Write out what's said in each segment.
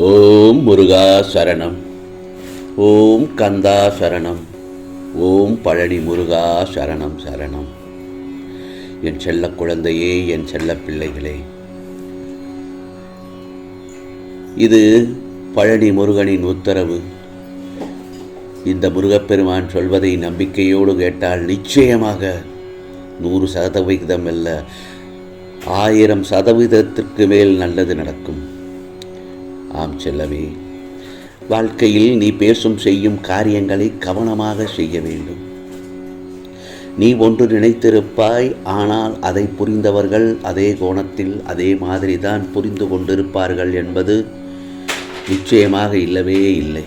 ஓம் முருகா சரணம். ஓம் கந்தா சரணம். ஓம் பழனி முருகா சரணம் சரணம். என் செல்ல குழந்தையே என் செல்ல பிள்ளைகளே. இது பழனி முருகனின் உத்தரவு. இந்த முருகப்பெருமான் சொல்வதை நம்பிக்கையோடு கேட்டால் நிச்சயமாக நூறு சதவிகிதம் அல்ல ஆயிரம் சதவீதத்திற்கு மேல் நல்லது நடக்கும். ஆம் செல்லவே வாழ்க்கையில் நீ பேசும் செய்யும் காரியங்களை கவனமாக செய்ய வேண்டும். நீ ஒன்று நினைத்திருப்பாய் ஆனால் அதை புரிந்தவர்கள் அதே கோணத்தில் அதே மாதிரி தான் புரிந்து கொண்டிருப்பார்கள் என்பது நிச்சயமாக இல்லவே இல்லை.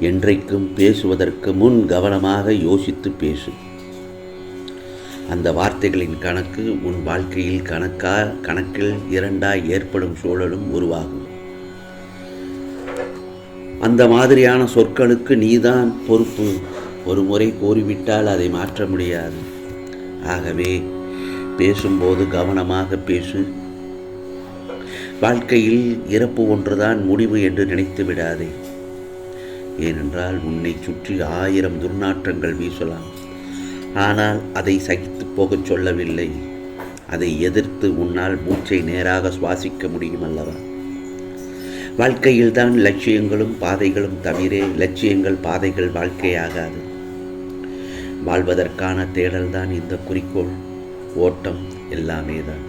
என்றைக்கும் பேசுவதற்கு முன் கவனமாக யோசித்து பேசு. அந்த வார்த்தைகளின் கணக்கு உன் வாழ்க்கையில் கணக்கா கணக்கில் இரண்டாய் ஏற்படும் சூழலும் உருவாகும். அந்த மாதிரியான சொற்களுக்கு நீதான் பொறுப்பு. ஒரு முறை கூறிவிட்டால் அதை மாற்ற முடியாது. ஆகவே பேசும்போது கவனமாக பேசு. வாழ்க்கையில் இறப்பு ஒன்றுதான் முடிவு என்று நினைத்து விடாதே. ஏனென்றால் உன்னை சுற்றி ஆயிரம் துர்நாற்றங்கள் வீசலாம். ஆனால் அதை சகித்து போகச் சொல்லவில்லை. அதை எதிர்த்து உன்னால் மூச்சை நேராக சுவாசிக்க முடியும் அல்லவா? வாழ்க்கையில்தான் லட்சியங்களும் பாதைகளும் தவிர லட்சியங்கள் பாதைகள் வாழ்க்கையாகாது. வாழ்வதற்கான தேடல்தான் இந்த குறிக்கோள் ஓட்டம் எல்லாமே தான்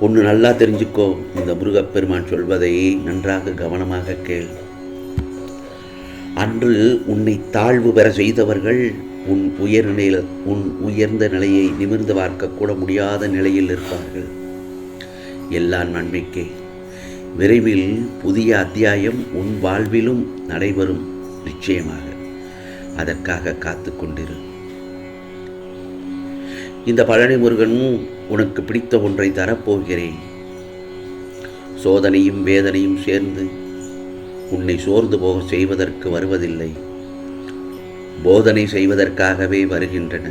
ஒன்று நல்லா தெரிஞ்சுக்கோ இந்த முருகப்பெருமான் சொல்வதை நன்றாக கவனமாக கேள். அன்று உன்னை தாழ்வு பெற செய்தவர்கள் உன் உயர் உன் உயர்ந்த நிலையை நிமிர்ந்து பார்க்கக்கூட முடியாத நிலையில் இருப்பார்கள். எல்லாம் நன்மைக்கே. விரைவில் புதிய அத்தியாயம் உன் வாழ்விலும் நடைபெறும் நிச்சயமாக. அதற்காக காத்து கொண்டிரு. இந்த பழனி முருகன் உனக்கு பிடித்த ஒன்றை தரப்போகிறேன். சோதனையும் வேதனையும் சேர்ந்து உன்னை சோர்ந்து போக செய்வதற்கு வருவதில்லை. போதனை செய்வதற்காகவே வருகின்றன.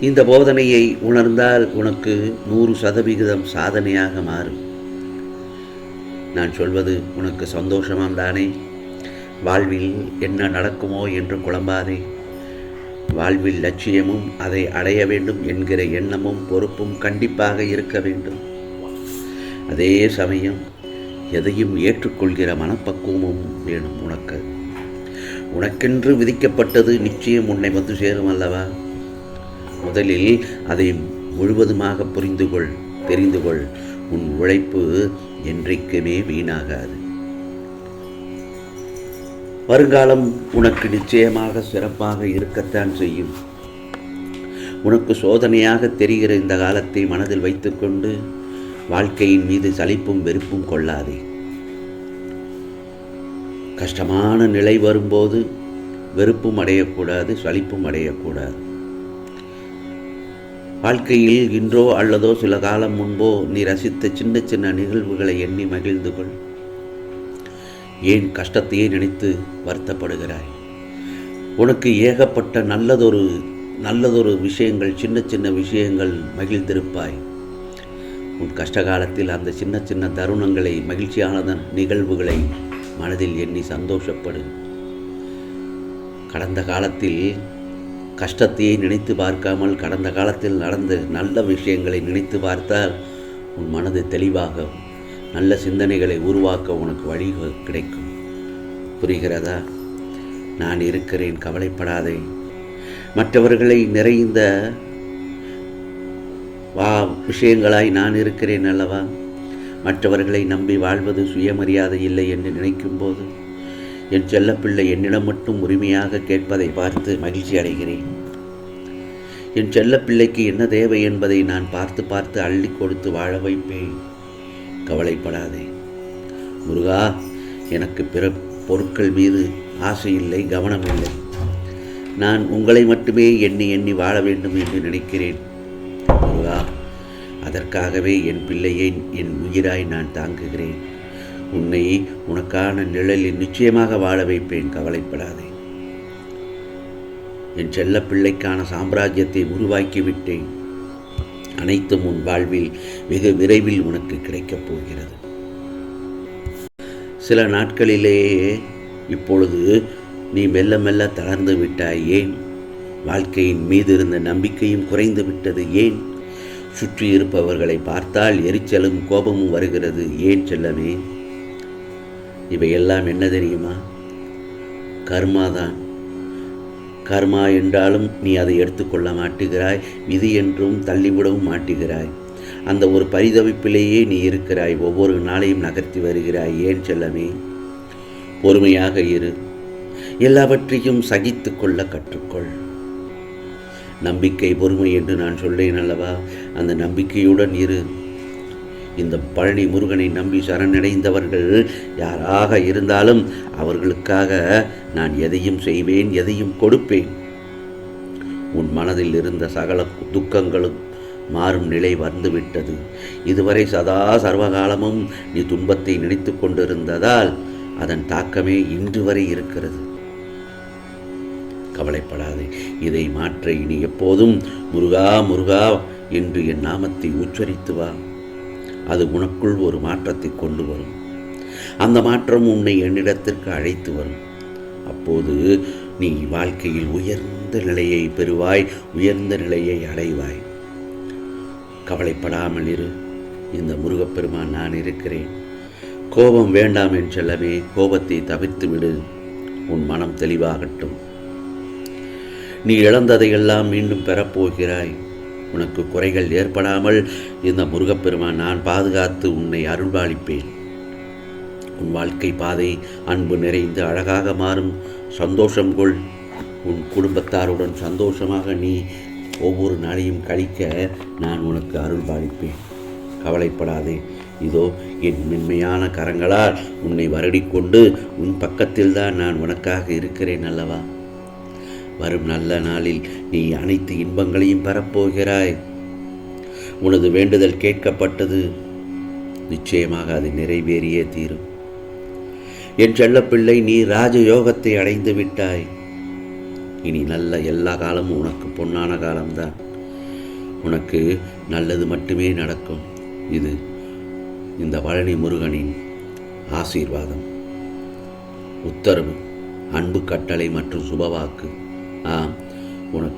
இந்த போதனையை உணர்ந்தால் உனக்கு நூறு சதவிகிதம் சாதனையாக மாறும். நான் சொல்வது உனக்கு சந்தோஷமாம் தானே? வாழ்வில் என்ன நடக்குமோ என்று குழம்பாதே. வாழ்வில் லட்சியமும் அதை அடைய வேண்டும் என்கிற எண்ணமும் பொறுப்பும் கண்டிப்பாக இருக்க வேண்டும். அதே சமயம் எதையும் ஏற்றுக்கொள்கிற மனப்பக்குவமும் வேணும் உனக்கு. உனக்கென்று விதிக்கப்பட்டது நிச்சயம் உன்னை வந்து சேரும் அல்லவா? முதலில் அதை முழுவதுமாக புரிந்து கொள் தெரிந்து கொள் உன் உழைப்பு என்றைக்குமே வீணாகாது. வருங்காலம் உனக்கு நிச்சயமாக சிறப்பாக இருக்கத்தான் செய்யும். உனக்கு சோதனையாக தெரிகிற இந்த காலத்தை மனதில் வைத்துக்கொண்டு வாழ்க்கையின் மீது சலிப்பும் வெறுப்பும் கொள்ளாதே. கஷ்டமான நிலை வரும்போது வெறுப்பும் அடையக்கூடாது சலிப்பும் அடையக்கூடாது. வாழ்க்கையில் இன்றோ அல்லதோ சில காலம் முன்போ நீ ரசித்த சின்ன சின்ன நிகழ்வுகளை எண்ணி மகிழ்ந்து கொள். ஏன் கஷ்டத்தையே நினைத்து வருத்தப்படுகிறாய்? உனக்கு ஏகப்பட்ட நல்லதொரு நல்லதொரு விஷயங்கள் சின்ன சின்ன விஷயங்கள் மகிழ்ந்திருப்பாய். உன் கஷ்ட காலத்தில் அந்த சின்ன சின்ன தருணங்களை மகிழ்ச்சியானதன் நிகழ்வுகளை மனதில் எண்ணி சந்தோஷப்படு. கடந்த காலத்தில் கஷ்டத்தையே நினைத்து பார்க்காமல் கடந்த காலத்தில் நடந்த நல்ல விஷயங்களை நினைத்து பார்த்தால் உன் மனது தெளிவாக நல்ல சிந்தனைகளை உருவாக்க உனக்கு வழி கிடைக்கும். புரிகிறதா? நான் இருக்கிறேன் கவலைப்படாதே. மற்றவர்களை நிறைந்த வா விஷயங்களாய் நான் இருக்கிறேன் அல்லவா? மற்றவர்களை நம்பி வாழ்வது சுயமரியாதை இல்லை என்று நினைக்கும்போது என் செல்லப்பிள்ளை என்னிடம் மட்டும் உரிமையாக கேட்பதை பார்த்து மகிழ்ச்சி அடைகிறேன். என் செல்லப்பிள்ளைக்கு என்ன தேவை என்பதை நான் பார்த்து பார்த்து அள்ளி கொடுத்து வாழ வைப்பேன். கவலைப்படாதே. முருகா எனக்கு பிற பொருட்கள் மீது ஆசை இல்லை கவனம் இல்லை. நான் உங்களை மட்டுமே எண்ணி எண்ணி வாழ வேண்டும் என்று நினைக்கிறேன். முருகா அதற்காகவே என் பிள்ளையை என் உயிராய் நான் தாங்குகிறேன். உன்னை உனக்கான நிழலில் நிச்சயமாக வாழ வைப்பேன் கவலைப்படாதே. என் செல்ல பிள்ளைக்கான சாம்ராஜ்யத்தை உருவாக்கி விட்டேன் அனைத்தும் உன் வாழ்வில் வெகு விரைவில் உனக்கு கிடைக்கப் போகிறது. சில நாட்களிலேயே இப்பொழுது நீ மெல்ல மெல்ல தளர்ந்து விட்டாய் ஏன்? வாழ்க்கையின் மீது இருந்த நம்பிக்கையும் குறைந்து விட்டது ஏன்? சுற்றி இருப்பவர்களை பார்த்தால் எரிச்சலும் கோபமும் வருகிறது ஏன் செல்லமே இவையெல்லாம் என்ன தெரியுமா? கர்மாதான். கர்மா என்றாலும் நீ அதை எடுத்துக்கொள்ள மாட்டுகிறாய் விதி என்றும் தள்ளிவிடவும் மாட்டுகிறாய். அந்த ஒரு பரிதவிப்பிலேயே நீ இருக்கிறாய் ஒவ்வொரு நாளையும் நகர்த்தி வருகிறாய் ஏன் செல்லமே? பொறுமையாக இரு. எல்லாவற்றையும் சகித்து கொள்ள கற்றுக்கொள். நம்பிக்கை பொறுமை என்று நான் சொல்லேன் அல்லவா? அந்த நம்பிக்கையுடன் இரு. இந்த பழனி முருகனை நம்பி சரணடைந்தவர்கள் யாராக இருந்தாலும் அவர்களுக்காக நான் எதையும் செய்வேன் எதையும் கொடுப்பேன். உன் மனதில் இருந்த சகல துக்கங்களும் மாறும் நிலை வந்துவிட்டது. இதுவரை சதா சர்வகாலமும் நீ துன்பத்தை நினைத்து கொண்டிருந்ததால் அதன் தாக்கமே இன்று வரை இருக்கிறது. கவலைப்படாதே இதை மாற்ற இனி எப்போதும் முருகா முருகா என்று என் நாமத்தை உச்சரித்து வா. அது உனக்குள் ஒரு மாற்றத்தை கொண்டு வரும். அந்த மாற்றம் உன்னை என்னிடத்திற்கு அழைத்து வரும். அப்போது நீ வாழ்க்கையில் உயர்ந்த நிலையை பெறுவாய் உயர்ந்த நிலையை அடைவாய். கவலைப்படாமல் இரு. இந்த முருகப்பெருமான் நான் இருக்கிறேன். கோபம் வேண்டாம் என் செல்லவே கோபத்தை தவிர்த்து விடு. உன் மனம் தெளிவாகட்டும். நீ இழந்ததையெல்லாம் மீண்டும் பெறப்போகிறாய். உனக்கு குறைகள் ஏற்படாமல் இந்த முருகப்பெருமான் நான் பாதுகாத்து உன்னை அருள்பாலிப்பேன் உன் வாழ்க்கை பாதை அன்பு நிறைந்து அழகாக மாறும். சந்தோஷம் கொள். உன் குடும்பத்தாருடன் சந்தோஷமாக நீ ஒவ்வொரு நாளையும் கழிக்க நான் உனக்கு அருள்பாலிப்பேன் கவலைப்படாதே. இதோ என் மென்மையான கரங்களால் உன்னை வருடிக்கொண்டு உன் பக்கத்தில்தான் நான் உனக்காக இருக்கிறேன் அல்லவா? வரும் நல்ல நாளில் நீ அனைத்து இன்பங்களையும் பெறப்போகிறாய். உனது வேண்டுதல் கேட்கப்பட்டது. நிச்சயமாக அது நிறைவேறியே தீரும். என் செல்லப்பிள்ளை நீ ராஜயோகத்தை அடைந்து விட்டாய். இனி நல்ல எல்லா காலமும் உனக்கு பொன்னான காலம்தான். உனக்கு நல்லது மட்டுமே நடக்கும். இது இந்த பழனி முருகனின் ஆசீர்வாதம். உத்தரவு அன்பு கட்டளை மற்றும் சுபவாக்கு.